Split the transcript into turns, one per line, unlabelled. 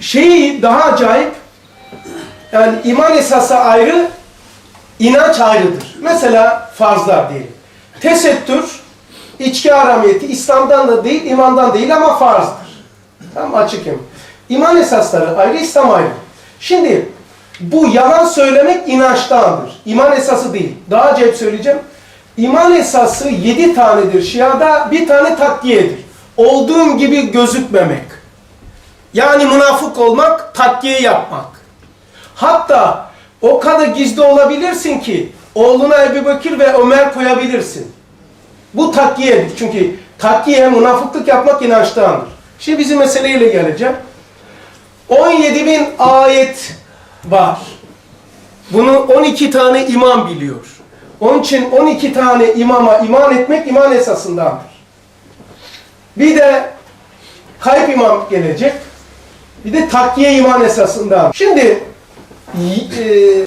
Şeyi daha acayip yani iman esası ayrı, inanç ayrıdır. Mesela farzlar diyelim. Tesettür, içki haramiyeti İslam'dan da değil, imandan değil ama farzdır. Tamam açık. İman esasları ayrı, İslam ayrı. Şimdi bu yalan söylemek inançtandır. İman esası değil. Daha acayip söyleyeceğim. İman esası yedi tanedir. Şia'da bir tane takkiyedir. Olduğum gibi gözükmemek. Yani münafık olmak, takkiye yapmak. Hatta o kadar gizli olabilirsin ki oğluna Ebu Bekir ve Ömer koyabilirsin. Bu takkiyedir. Çünkü takkiye münafıklık yapmak inançtandır. Şimdi bizim meseleyle geleceğim. 17 bin ayet var. Bunu 12 tane imam biliyor. Onun için 12 tane imama iman etmek iman esasındandır. Bir de kayıp imam gelecek. Bir de takkiye iman esasından. Şimdi e,